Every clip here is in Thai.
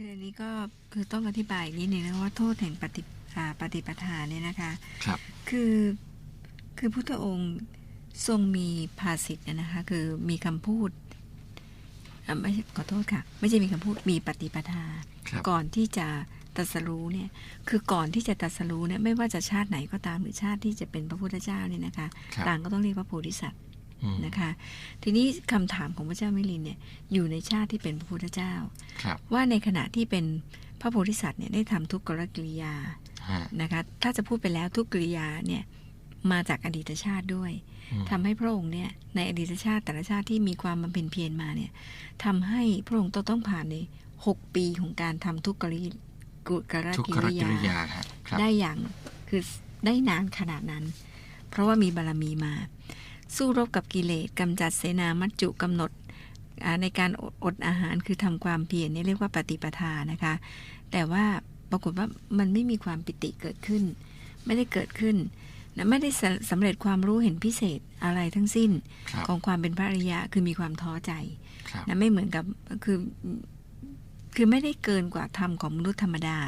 คืออันนี้ก็คือต้องอธิบายอีกนิดนึงนะว่าโทษแห่งปฏิอ่าปฏิปทาเนี่ยนะคะครับคือคือพุทธองค์ทรงมีภาษิตนะนะคะคือมีคำพูดอ่าไม่ใช่ขอโทษค่ะ ไม่ใช่มีคำพูดมีปฏิปทาครับก่อนที่จะตรัสรู้เนี่ยคือก่อนที่จะตรัสรู้เนี่ยไม่ว่าจะชาติไหนก็ตามหรือชาติที่จะเป็นพระพุทธเจ้าเนี่ยนะคะครับต่างก็ต้องเรียกว่าโพธิสัตว์อืม นะคะ ทีนี้คำถามของพระเจ้ามิลินเนี่ยอยู่ในชาติที่เป็นพระพุทธเจ้าครับว่าในขณะที่เป็นพระโพธิสัตว์เนี่ยได้ทำทุกกรกิริยาฮะนะคะถ้าจะพูดไปแล้วทุกกิริยาเนี่ยมาจากอดีตชาติด้วยอืมทำให้พระองค์เนี่ยในอดีตชาติแต่ละชาติที่มีความบำเพ็ญเพียรมาเนี่ยทำให้พระองค์ต้องต้องผ่านใน6ปีของการทำทุกกริกุกรทุกกิขรริกิริยายาฮะครับได้อย่างคือได้นานขนาดนั้น เพราะว่ามีบารมีมา สู้รบกับกิเลสกำจัดเสนามัจจุกำหนดอ่าในการอดอดอาหารคือทำความเพียรนี่เรียกว่าปฏิปทานะคะ แต่ว่าปรากฏว่ามันไม่มีความปิติเกิดขึ้น ไม่ได้เกิดขึ้นนะไม่ได้สำสำเร็จความรู้เห็นพิเศษอะไรทั้งสิ้นครับของความเป็นพระอริยะคือมีความท้อใจครับนะไม่เหมือนกับคือคือไม่ได้เกินกว่าธรรมของมนุษย์ธรรมดา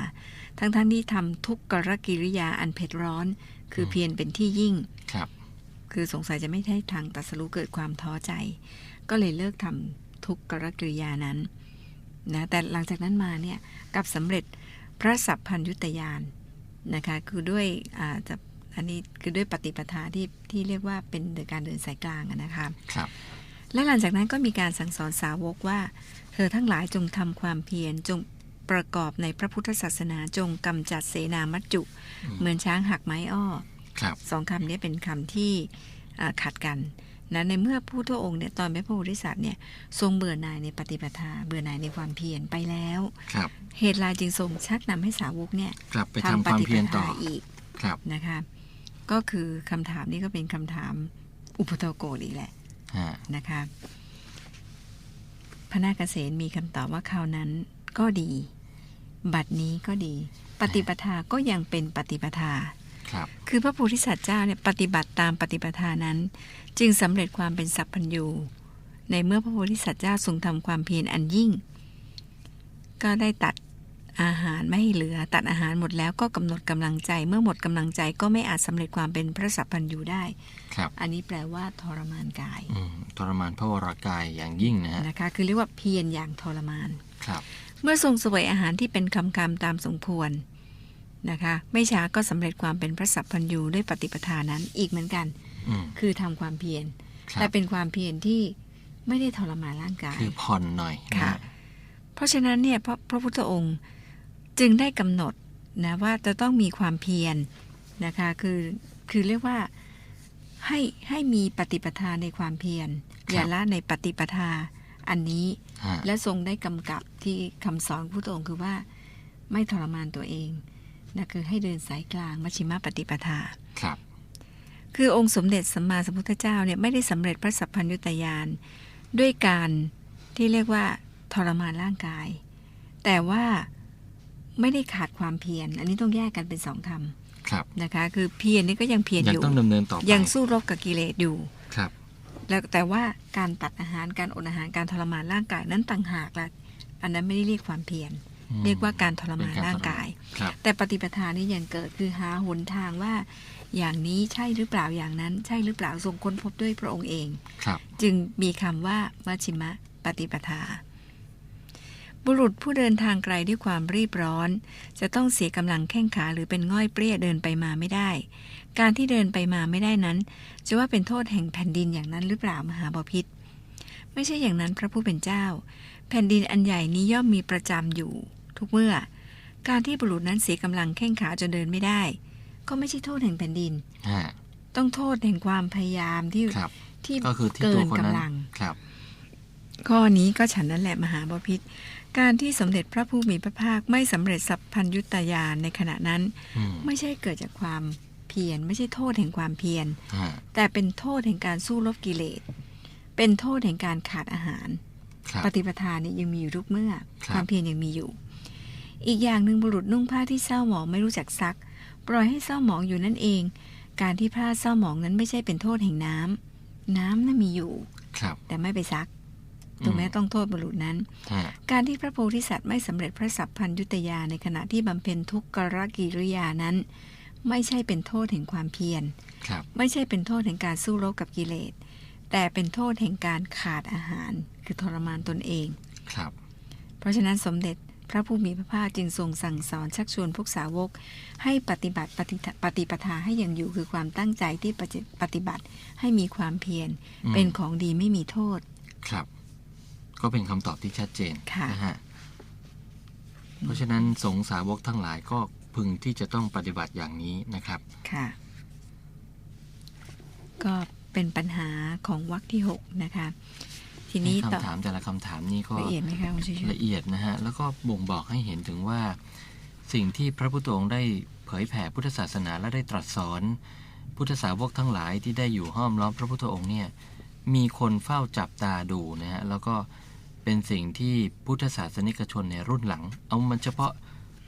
ทั้งทั้งๆที่ทำทุกกรกิริยาอันเผ็ดร้อน คือเพียรเป็นที่ยิ่ง ครับคือสงสัยจะไม่ใช่ทางตรัสรู้เกิดความท้อใจ ก็เลยเลิกทำทุกกรกิริยานั้นนะแต่หลังจากนั้นมาเนี่ยกลับสำเร็จพระสัพพัญยุตยานนะคะคือด้วยอ่าจะอันนี้คือด้วยปฏิปทาที่ที่เรียกว่าเป็นเดินการเดินสายกลางอะนะคะครับและหลังจากนั้นก็มีการสั่งสอนสาวกว่า เธอทั้งหลายจงทำความเพียรจงประกอบในพระพุทธศาสนาจงกำจัดเสนามัจจุอืมเหมือนช้างหักไม้อ้อครับ สองคำนี้เป็นคำที่อ่าขัดกันนะในเมื่อผู้ทองค์เนี่ยตอนเป็นพระโพธิสัตว์เนี่ยทรงเบื่อหน่ายในปฏิปทาเบื่อหน่ายในความเพียรไปแล้วครับเหตุไรจึงทรงชักนำให้สาวกเนี่ยกลับไปทำความเพียรต่ออีกครับนะคะก็คือคำถามนี้ก็เป็นคำถามอุปโตโกะอีกแหละฮะนะคะพระนาคเษนมีคำตอบว่าคราวนั้นก็ดี บัดนี้ก็ดี ปฏิปทาก็ยังเป็นปฏิปทา ครับ คือพระโพธิสัตว์เจ้าเนี่ยปฏิบัติตามปฏิปทานั้น จึงสำเร็จความเป็นสัพพัญญูในเมื่อพระโพธิสัตว์เจ้าทรงทำความเพียรอันยิ่ง ก็ได้ตัดอาหารไม่ให้เหลือตัดอาหารหมดแล้วก็กำหนดกำลังใจเมื่อหมดกำลังใจก็ไม่อาจสำเร็จความเป็นพระสัพพัญญูได้ครับ อันนี้แปลว่าทรมานกายอืมทรมานพระวรากายอย่างยิ่งนะฮะนะคะ คือเรียกว่าเพียรอย่างทรมานครับ เมื่อทรงเสวยอาหารที่เป็นคำคำๆตามสมควร นะคะ ไม่ช้าก็สำเร็จความเป็นพระสัพพัญญูด้วยปฏิปทานั้นอีกเหมือนกันอืมคือทำความเพียรครัแต่บเป็นความเพียรที่ไม่ได้ทรมานร่างกายคือผ่อนหน่อยนะค่ะฮะเพราะฉะนั้นเนี่ยพระพระพุทธองค์จึงได้กำหนดนะว่าจะต้องมีความเพียรนะคะคือคือเรียกว่าให้ให้มีปฏิปทาในความเพียรอย่าละในปฏิปทาอันนี้ฮะและทรงได้กำกับที่คำสอนพุทธองค์คือว่าไม่ทรมานตัวเอง นะคือให้เดินสายกลางมัชฌิมปฏิปทาครับ คือองค์สมเด็จสัมมาสัมพุทธเจ้าเนี่ยไม่ได้สำเร็จพระสัพพัญญุตยานด้วยการที่เรียกว่าทรมานร่างกาย แต่ว่าไม่ได้ขาดความเพียร อันนี้ต้องแยกกันเป็นสองคครับำนะคะ คือเพียรนี่ก็ยังเพียรยังอยู่ต้องดำเนินต่อไปยังสู้รบกับกิเลสอยู่ครับ แล้วแต่ว่าการตัดอาหารการอดอาหารการทรมานร่างกายนั้นต่างหากละอันนั้นไม่ได้เรียกความเพียรอืม เรียกว่าการทรมานเป็นร่างกายครับแต่ปฏิปทานี่ยังเกิดคือหาหนทางว่า อย่างนี้ใช่หรือเปล่าอย่างนั้น ใช่หรือเปล่าทรงค้นพบด้วยพระองค์เองครับจึงมีคำว่ามัชชิมะปฏิปทา บุรุษผู้เดินทางไกลด้วยความรีบร้อน จะต้องเสียกำลังแข้งขาหรือเป็นง่อยเปรี้ยเดินไปมาไม่ได้ การที่เดินไปมาไม่ได้นั้น จะว่าเป็นโทษแห่งแผ่นดินอย่างนั้นหรือเปล่ามหาบาพิษไม่ใช่อย่างนั้นพระผู้เป็นเจ้า แผ่นดินอันใหญ่นี้ย่อมมีประจำอยู่ ทุกเมื่อ การที่บุรุษนั้นเสียกำลังแข้งขาจนเดินไม่ได้ ก็ไม่ใช่โทษแห่งแผ่นดินฮะต้องโทษแห่งความพยายามที่ครับที่ก็คือที่เกิตัวนคนนั้นกำลังครับ ข้อนี้ก็ฉันนั่นแหละมหาบพิษการที่สมเด็จพระผู้มีพระภาคไม่สำเร็จสัพพัญยุตยานในขณะนั้นอืมไม่ใช่เกิดจากความเพียรไม่ใช่โทษแห่งความเพียรฮะแต่เป็นโทษแห่งการสู้รบกิเลส เป็นโทษแห่งการขาดอาหารครับปฏิปทานี่ยังมีอยู่ทุกเมื่อครับความเพียรยังมีอยู่ อีกอย่างหนึ่งบุรุษนุ่งผ้าที่เศร้าหมองไม่รู้จักซัก ปล่อยให้เศร้าหมองอยู่นั่นเอง การที่ผ้าเศร้าหมองนั้นไม่ใช่เป็นโทษแห่งน้ำน้ำน่ะมีอยู่ครับ แต่ไม่ไปซักถูกไหมอืมต้องโทษบุรุษนั้นฮะการที่พระโพธิสัตว์ไม่สำเร็จพระสัพพัญยุตยาในขณะที่บำเพ็ญทุกขรกิริยานั้น ไม่ใช่เป็นโทษแห่งความเพียรครับไม่ใช่เป็นโทษแห่งการสู้รบกับกิเลส แต่เป็นโทษแห่งการขาดอาหาร คือทรมานตนเองครับ เพราะฉะนั้นสมเด็จ พระผู้มีพระภาคจึงทรงสั่งสอนชักชวนพวกสาวก ให้ปฏิบัติปฏิทะปฏิปทาให้ยังอยู่คือความตั้งใจที่ปฏิปฏิบัติให้มีความเพียรอืมเป็นของดีไม่มีโทษ ครับ ก็เป็นคำตอบที่ชัดเจนค่ะนะฮะเพราะฉะนั้นสงฆ์สาวกทั้งหลายก็พึงที่จะต้องปฏิบัติอย่างนี้นะครับค่ะ ก็เป็นปัญหาของวรรคที่ 6 นะคะ ทีนี้ต่อคำถามแต่ละคำถามนี้ก็ละเอียดไหมคะคุณชูชละเอียดนะฮะแล้วก็บ่งบอกให้เห็นถึงว่า สิ่งที่พระพุทธองค์ได้เผยแผ่พุทธศาสนาและได้ตรัสสอน พุทธสาวกทั้งหลายที่ได้อยู่ห้อมล้อมพระพุทธองค์เนี่ยมีคนเฝ้าจับตาดูนะฮะแล้วก็เป็นสิ่งที่พุทธศาสนิกชนในรุ่นหลัง เอามันเฉพาะ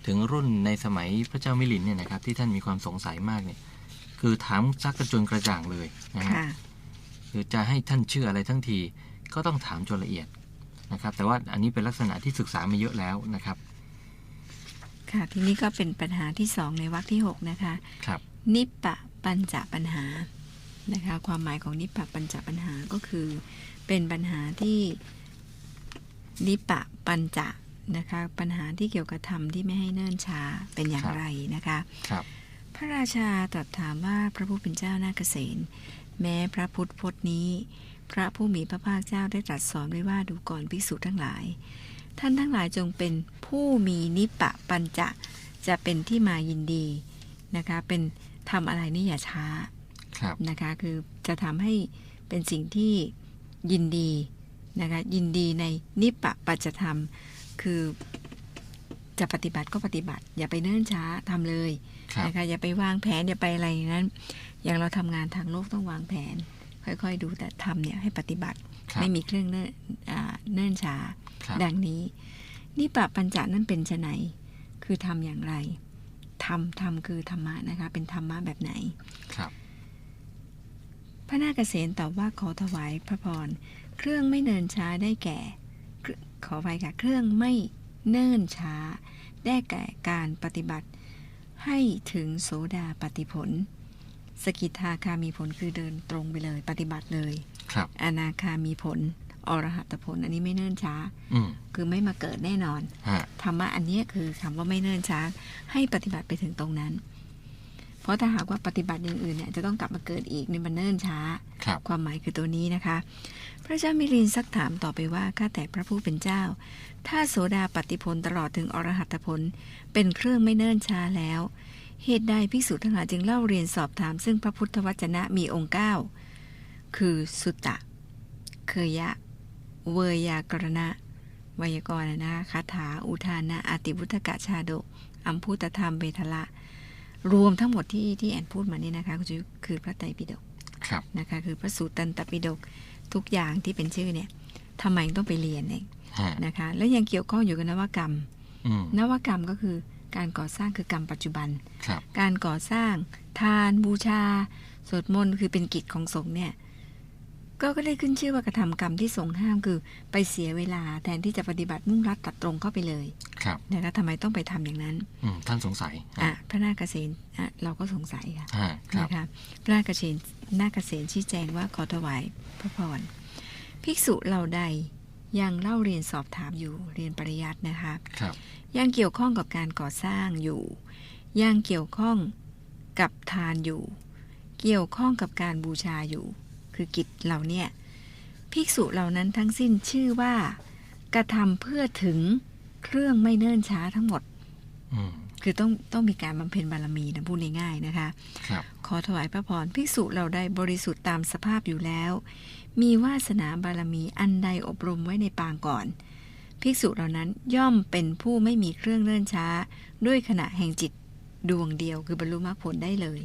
ถึงรุ่นในสมัยพระเจ้ามิลินเนี่ยนะครับที่ท่านมีความสงสัยมากเนี่ยคือถามซักกระจนกระจ่างเลยนะฮะค่ะคือจะให้ท่านเชื่ออะไรทั้งที ก็ต้องถามจนละเอียดนะครับ แต่ว่าอันนี้เป็นลักษณะที่ศึกษามาเยอะแล้วนะครับ ค่ะทีนี้ก็เป็นปัญหาที่สองในวรรคที่6นะคะครับนิปปะปัญจปัญหานะคะ ความหมายของนิปปะปัญจปัญหาก็คือ เป็นปัญหาที่นิปปะปัญจนะคะ ปัญหาที่เกี่ยวกับธรรมที่ไม่ให้เนิ่นช้าเป็นอย่างครับไรนะคะครับพระราชาตรัสถามว่าพระผู้เป็นเจ้านาเกษตแม้พระพุทธพจน์นี้ พระผู้มีพระภาคเจ้าได้ตรัสสอนไว้ว่าดูก่อนภิกษุทั้งหลาย ท่านทั้งหลายจงเป็นผู้มีนิปปะปัญจะจะเป็นที่มายินดีนะคะเป็นทำอะไรนี่อย่าช้าครับนะคะคือจะทำให้เป็นสิ่งที่ยินดีนะคะยินดีในนิปปะปัจจธรรม คือจะปฏิบัติก็ปฏิบัติ อย่าไปเนิ่นช้าทำเลยครับนะคะอย่าไปวางแผนอย่าไปอะไรอย่างนั้น อย่างเราทำงานทางโลกต้องวางแผน ค่อยๆดูแต่ทำเนี่ยให้ปฏิบัติครับไม่มีเครื่องเนิ่นอ่าเนิ่นช้าครับดังนี้ นี่ปะปัญจนั้นเป็นไนคือทำอย่างไรทำทำคือธรรมะนะคะ เป็นธรรมะแบบไหนครับ พระนาคเษนตอบว่าขอถวายพระพรเครื่องไม่เนินช้าได้แก่ ขอไปค่ะเครื่องไม่เนิ่นช้า ได้แก่การปฏิบัติให้ถึงโสดาปฏิผล สกิทาคามีผลคือเดินตรงไปเลย ปฏิบัติเลยครับอนาคามีผลอรหัตผล อันนี้ไม่เนิ่นช้าอืมคือไม่มาเกิดแน่นอนฮะธรรมะอันเนี้ยคือคำว่าไม่เนิ่นช้า ให้ปฏิบัติไปถึงตรงนั้น เพราะถ้าหากว่าปฏิบัติอย่างอื่นเนี่ยจะต้องกลับมาเกิดอีกนี่มันเนิ่นช้าครับความหมายคือตัวนี้นะคะ พระเจ้ามิรินซักถามต่อไปว่าข้าแต่พระผู้เป็นเจ้า ถ้าโสดาปฏิผลตลอดถึงอรหัตผล เป็นเครื่องไม่เนิ่นช้าแล้ว เหตุใดภิกษุทั้งหลายจึงเล่าเรียนสอบถาม ซึ่งพระพุทธวจนะมีองค์เก้าคือสุตตะ เคยะ เวยากรณะ ไวยากรณ์นะคะคาถา อุทานะอาติวุฒกะชาดกอัมพุตธรรมเบทละ รวมทั้งหมดที่ที่แอนพูดมานี่นะคะก็คือพระไตรปิฎกครับนะคะคือพระสูตรตันตปิฎกทุกอย่างที่เป็นชื่อเนี่ยทำไมต้องไปเรียนเองฮะนะคะ แล้วยังเกี่ยวข้องอยู่กับนวกรรมอืมนวกรรมก็คือ การก่อสร้างคือกรรมปัจจุบันครับการก่อสร้างทานบูชา สวดมนต์คือเป็นกิจของสงฆ์เนี่ยก็ก็ได้ขึ้นชื่อว่ากระทำกรรมที่สงฆ์ห้ามคือไปเสียเวลาแทนที่จะปฏิบัติมุ่งรัดตัดตรงเข้าไปเลยครับนะคะทำไมต้องไปทำอย่างนั้นอืมท่านสงสัยอะพระนาคเษนอะเราก็สงสัยค่ะฮะครับนะคะพระนาคเษนนาคเษนชี้แจงว่าขอถวายพระพรภิกษุเหล่าใด ยังเล่าเรียนสอบถามอยู่เรียนปริยัตินะคะครับยังเกี่ยวข้องกับการก่อสร้างอยู่ ยังเกี่ยวข้องกับทานอยู่ เกี่ยวข้องกับการบูชาอยู่ คือกิจเหล่าเนี้ยภิกษุเหล่านั้นทั้งสิ้นชื่อว่ากระทำเพื่อถึงเครื่องไม่เนิ่นช้าทั้งหมดอืม คือต้องต้องมีการบำเพ็ญบารมีนะพูดง่ายๆนะคะครับขอถวายพระพรภิกษุเราได้บริสุทธิ์ตามสภาพอยู่แล้ว มีวาสนาบารมีอันใดอบรมไว้ในปางก่อน ภิกษุเหล่านั้นย่อมเป็นผู้ไม่มีเครื่องเลื่อนช้า ด้วยขณะแห่งจิตดวงเดียว คือบรรลุมรรคผลได้เลย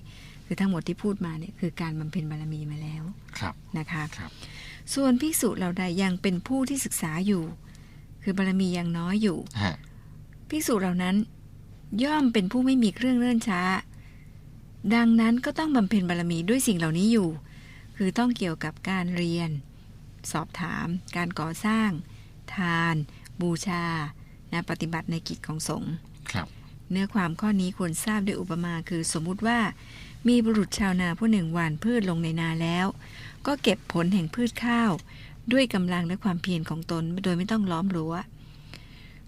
คือทั้งหมดที่พูดมาเนี่ยคือการบำเพ็ญบารมีมาแล้วครับนะคะครับส่วนภิกษุเราใดยังเป็นผู้ที่ศึกษาอยู่ คือบารมียังน้อยอยู่ฮะภิกษุเหล่านั้น ย่อมเป็นผู้ไม่มีเครื่องเลื่อนช้า ดังนั้นก็ต้องบำเพ็ญบารมีด้วยสิ่งเหล่านี้อยู่ คือต้องเกี่ยวกับการเรียน สอบถาม การก่อสร้าง ทาน บูชานะปฏิบัติในกิจของสงฆ์ครับเนื้อความข้อนี้ควรทราบด้วยอุปมาคือสมมุติว่า มีบุรุษชาวนาผู้หนึ่งหว่านพืชลงในนาแล้ว ก็เก็บผลแห่งพืชข้าว ด้วยกำลังและความเพียรของตนโดยไม่ต้องล้อมรั้ว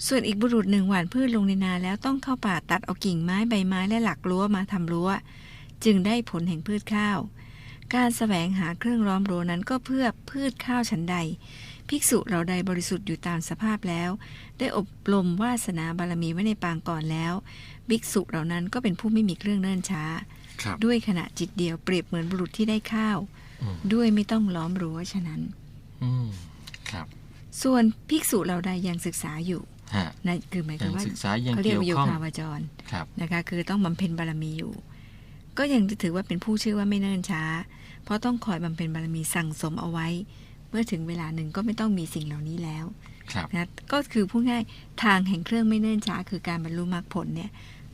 ส่วนอีกบุรุษหนึ่งหว่านพืชลงในนาแล้วต้องเข้าป่าตัดเอากิ่งไม้ใบไม้และหลักรั้วมาทำรั้ว จึงได้ผลแห่งพืชข้าว การแสวงหาเครื่องล้อมรั้วนั้นก็เพื่อพืชข้าวฉันใด ภิกษุเราใดบริสุทธิ์อยู่ตามสภาพแล้ว ได้อบรมวาสนาบารมีไว้ในปางก่อนแล้ว ภิกษุเหล่านั้นก็เป็นผู้ไม่มีเครื่องเนิ่นช้าครับด้วยขณะจิตเดียวเปรียบเหมือนบุรุษที่ได้ข้าวอืมด้วยไม่ต้องล้อมรั้วฉะนั้นอืมครับ ส่วนภิกษุเราใดยังศึกษาอยู่ฮะ นั่นคือหมายยัถึงงว่าศึกษายังเขาเรียเกี่กยวว่าโยข้องคาวาจรครับนะคะคือต้องบำเพ็ญบารมีอยู่ ก็ยังถือว่าเป็นผู้ชื่อว่าไม่เนิ่นช้า เพราะต้องคอยบำเพ็ญบารมีสั่งสมเอาไว้ เมื่อถึงเวลาหนึ่งก็ไม่ต้องมีสิ่งเหล่านี้แล้วครับนะก็คือพูดง่ายทางแห่งเครื่องไม่เนิ่นช้า คือการบรรลุมรรคผลเนี่ย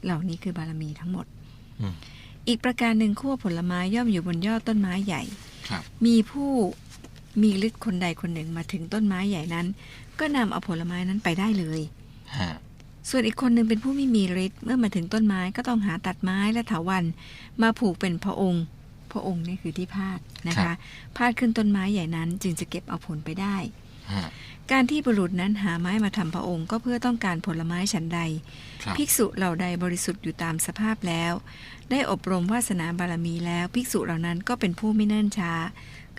เหล่านี้คือบารมีทั้งหมดอืมอีกประการหนึ่งขั้วผลไม้ย่อมอยู่บนยอดต้นไม้ใหญ่ครับมีผู้มีฤทธิ์คนใดคนหนึ่งมาถึงต้นไม้ใหญ่นั้น ก็นำเอาผลไม้นั้นไปได้เลย ฮะส่วนอีกคนหนึ่งเป็นผู้ไม่มีฤทธิ์เมื่อมาถึงต้นไม้ก็ต้องหาตัดไม้และเถาวันมาผูกเป็นพระองค์ พระองค์นี่คือที่พาดนะคะพาดขึ้นต้นไม้ใหญ่นั้น จึงจะเก็บเอาผลไปได้ ฮะการที่บุรุษนั้นหาไม้มาทำพระองค์ก็เพื่อต้องการผลไม้ฉันใด ครับภิกษุเหล่าใดบริสุทธิ์อยู่ตามสภาพแล้ว ได้อบรมวาสนาบารมีแล้ว ภิกษุเหล่านั้นก็เป็นผู้ไม่เนิ่นช้า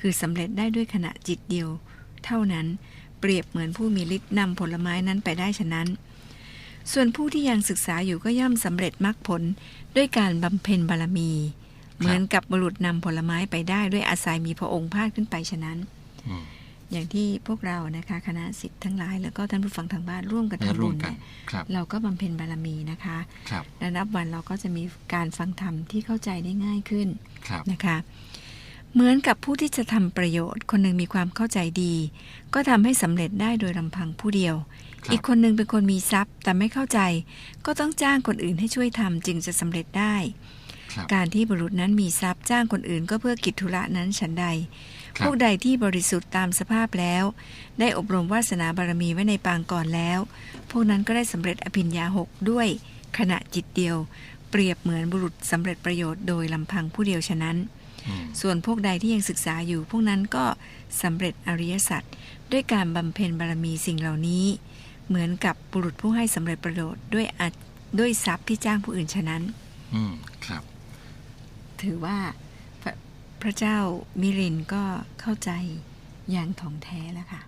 คือสำเร็จได้ด้วยขณะจิตเดียว เท่านั้น เปรียบเหมือนผู้มีฤทธิ์นำผลไม้นั้นไปได้ฉะนั้น ส่วนผู้ที่ยังศึกษาอยู่ก็ย่อมสำเร็จมรรคผลด้วยการบำเพ็ญบารมี เหมือนกับบุรุษนำผลไม้ไปได้ด้วยอาศัยมีพระองค์พาดขึ้นไปฉะนั้นอืมอย่างที่พวกเรานะคะคณะสิทธิ์ทั้งหลาย แล้วก็ท่านผู้ฟังทางบ้านร่วมกันได้ทำร่บุวมญกันเนี่ยครับเราก็บำเพ็ญบารมีนะคะครับและนับวันเราก็จะมีการฟังธรรมที่เข้าใจได้ง่ายขึ้นครับนะคะ เหมือนกับผู้ที่จะทำประโยชน์ คนหนึ่งมีความเข้าใจดี ก็ทำให้สำเร็จได้โดยลำพังผู้เดียวครับอีกคนหนึ่งเป็นคนมีทรัพย์ แต่ไม่เข้าใจ ก็ต้องจ้างคนอื่นให้ช่วยทำจึงจะสำเร็จได้ครับการที่บุรุษนั้นมีทรัพย์จ้างคนอื่น ก็เพื่อกิจธุระนั้นฉันใดครัพบวกใดที่บริสุทธิ์ตามสภาพแล้ว ได้อบรมวาสนาบารมีไว้ในปางก่อนแล้ว พวกนั้นก็ได้สำเร็จอภิญญาหกด้วยขณะจิตเดียว เปรียบเหมือนบุรุษสำเร็จประโยชน์โดยลำพังผู้เดียวฉะนั้นอืม ส่วนพวกใดที่ยังศึกษาอยู่ พวกนั้นก็สำเร็จอริยสัจด้วยการบำเพ็ญบารมีสิ่งเหล่านี้ เหมือนกับบุรุษผู้ให้สำเร็จประโยชน์ด้วยอาด้วยทรัพย์ที่จ้างผู้อื่นฉะนั้น อืมครับ ถือว่าพระพระเจ้ามิรินก็เข้าใจอย่างถ่องแท้แล้วค่ะ